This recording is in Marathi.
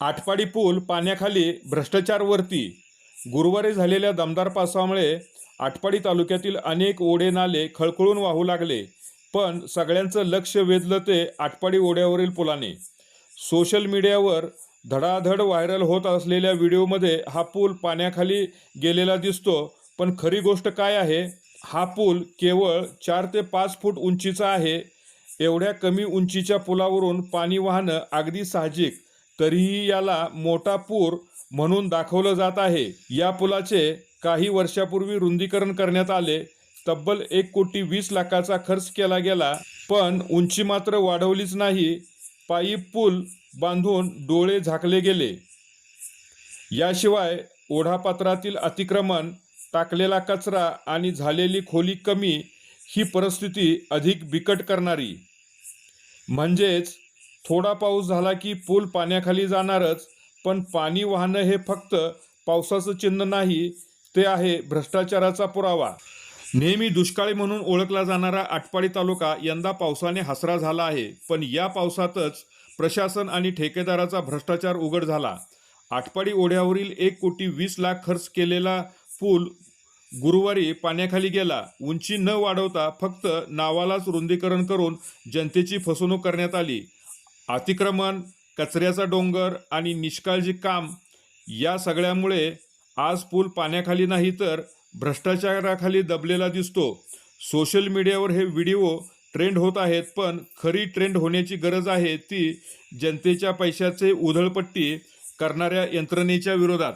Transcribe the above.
आटपाडी पूल पाण्याखाली भ्रष्टाचारवरती गुरुवारी झालेल्या दमदार पावसामुळे आटपाडी तालुक्यातील अनेक ओढे नाले खळखळून वाहू लागले पण सगळ्यांचं लक्ष वेधलं ते आटपाडी ओढ्यावरील पुलाने. सोशल मीडियावर धडाधड व्हायरल होत असलेल्या व्हिडिओमध्ये हा पूल पाण्याखाली गेलेला दिसतो पण खरी गोष्ट काय आहे? हा पूल केवळ चार ते पाच फूट उंचीचा आहे. एवढ्या कमी उंचीच्या पुलावरून पाणी वाहणं अगदी साहजिक तरीही याला मोठा पूर म्हणून दाखवलं जात आहे. या पुलाचे काही वर्षापूर्वी रुंदीकरण करण्यात आले. तब्बल एक कोटी वीस लाखाचा खर्च केला गेला पण उंची मात्र वाढवलीच नाही. पायी पूल बांधून डोळे झाकले गेले. याशिवाय ओढापात्रातील अतिक्रमण टाकलेला कचरा आणि झालेली खोली कमी ही परिस्थिती अधिक बिकट करणारी. म्हणजेच थोडा पाऊस झाला की पूल पाण्याखाली जाणारच पण पाणी वाहणं हे फक्त पावसाचं चिन्ह नाही ते आहे भ्रष्टाचाराचा पुरावा. नेहमी दुष्काळी म्हणून ओळखला जाणारा आटपाडी तालुका यंदा पावसाने हसरा झाला आहे पण या पावसातच प्रशासन आणि ठेकेदाराचा भ्रष्टाचार उघड झाला. आटपाडी ओढ्यावरील एक कोटी वीस लाख खर्च केलेला पूल गुरुवारी पाण्याखाली गेला. उंची न वाढवता फक्त नावालाच रुंदीकरण करून जनतेची फसवणूक करण्यात आली. अतिक्रमण कचऱ्याचा डोंगर आणि निष्काळजी काम या सगळ्यामुळे आज पूल पाण्याखाली नाही तर भ्रष्टाचाराखाली दबलेला दिसतो. सोशल मीडियावर हे व्हिडिओ ट्रेंड होत आहेत पण खरी ट्रेंड होण्याची गरज आहे ती जनतेच्या पैशाचे उधळपट्टी करणाऱ्या यंत्रणेच्या विरोधात.